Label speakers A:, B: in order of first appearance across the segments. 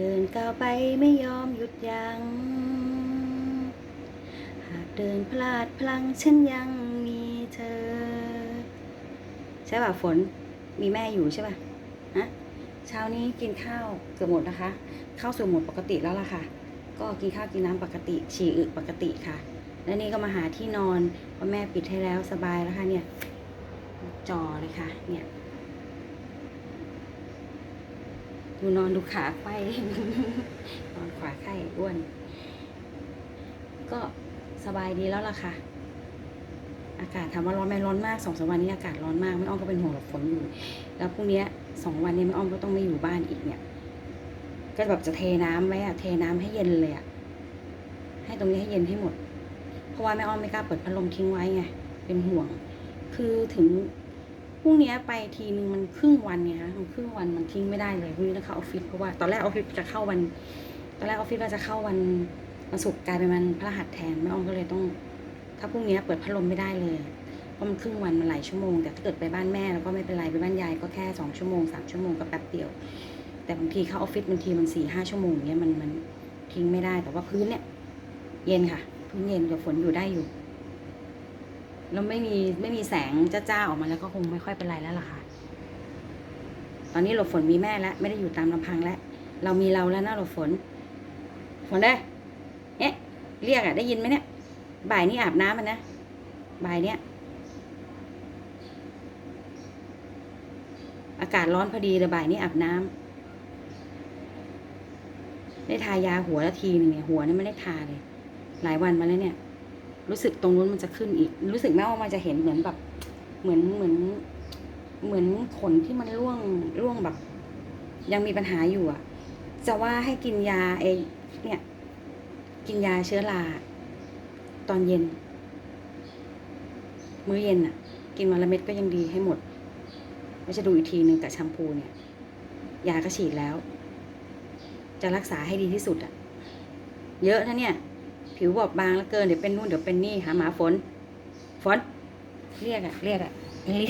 A: เดินก้าวไปไม่ยอมหยุดยัง้ง หากเดินพลาดพลั้งฉันยังมีเธอ ใช่ป่ะฝนมีแม่อยู่ใช่ป่ะฮะเช้านี้กินข้าวเกือบหมดนะคะ เข้าสู่หมดปกติแล้วล่ะค่ะ ก็กินข้าวกินน้ำปกติ ฉี่อึปกติค่ะ แล้วนี่ก็มาหาที่นอนเพราะแม่ปิดให้แล้วสบายแล้วค่ะเนี่ย จอเลยค่ะ เนี่ย ดูนอนดูขาไข้นอนขวาไข้อ้วน ก็สบายดีแล้วล่ะค่ะ อากาศถามว่าร้อนไหมร้อนมากสองสามวันนี้อากาศร้อนมากแม่อ้อมก็เป็นห่วงหลบฝนอยู่ แล้วพรุ่งนี้สองวันนี้แม่อ้อมก็ต้องไม่อยู่บ้านอีกเนี่ย ก็แบบจะเทน้ำไว้อะเทน้ำให้เย็นเลยอะให้ตรงนี้ให้เย็นให้หมด เพราะว่าแม่อ้อมไม่กล้าเปิดพัดลมทิ้งไว้ไงเป็นห่วง คือถึง รุ่งนี้ไปทีนึงมันครึ่งวันไงคะมันครึ่งวันมันทิ้งไม่ได้เลยพรุ่งนี้ต้องเข้าออฟฟิศเพราะว่าตอนแรกออฟฟิศจะเข้าวัน ตอนแรกออฟฟิศว่าจะเข้าวันวันศุกร์กลายเป็นวันพระหัสแทนแม่อ้อมก็เลยต้อง ถ้าพรุ่งนี้เปิดพัดลมไม่ได้เลยเพราะมันครึ่งวันมันหลายชั่วโมงแต่ถ้าเกิดไปบ้านแม่แล้วก็ไม่เป็นไรไปบ้านยายก็แค่สองชั่วโมงสามชั่วโมงก็แป๊บเดียว แต่บางทีเข้าออฟฟิศบางทีมันสี่ห้าชั่วโมงเนี้ยมันมันทิ้งไม่ได้แต่ว่าพื้นเนี่ย เย็นค่ะพื้นเย็นกับฝนอยู่ได้อยู่ แล้วไม่มีไม่มีแสงจ้าๆออกมาแล้วก็คงไม่ค่อยเป็นไรแล้วล่ะค่ะ ตอนนี้หลบฝนมีแม่แล้วไม่ได้อยู่ตามลำพังแล้ว เรามีเราแล้วนะหลบฝน ฝนได้ยเอ๊ะเรียกอะได้ยินไหมเนี่ย บ่ายนี้อาบน้ำมันนะ บ่ายเนี้ย อากาศร้อนพอดีเลยบ่ายนี้อาบน้ำได้ทายาหัวละทีหนึ่งเนี่ยหัวนี่ไม่ได้ทาเลย หลายวันมาแล้วเนี่ย รู้สึกตรงนู้นมันจะขึ้นอีก รู้สึกแม้ว่ามันจะเห็นเหมือนแบบ เหมือนเหมือน เหมือนขนที่มันร่วงร่วงแบบ ยังมีปัญหาอยู่อะ จะว่าให้กินยาไอเนี่ย กินยาเชื้อราตอนเย็น มื้อเย็นอะ กินวันละเม็ดก็ยังดีให้หมดไม่จะดูอีกทีหนึ่งกับแชมพูเนี่ย ยาก็ฉีดแล้ว จะรักษาให้ดีที่สุดอะ เยอะนะเนี่ย ผิวบอบบางแล้วเกินเดี๋ยวเป็นนู่นเดี๋ยวเป็นนี่หาหมาฝน ฝน เรียกอะเรียกอะเรียก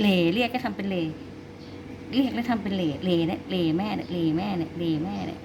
A: เหล่เรียกก็ทำเป็นเหล่เรียกแล้วทำเป็นเหล่เหล่เนี่ยเหล่แม่เนี่ยเหล่แม่เนี่ยเหล่แม่เนี่ย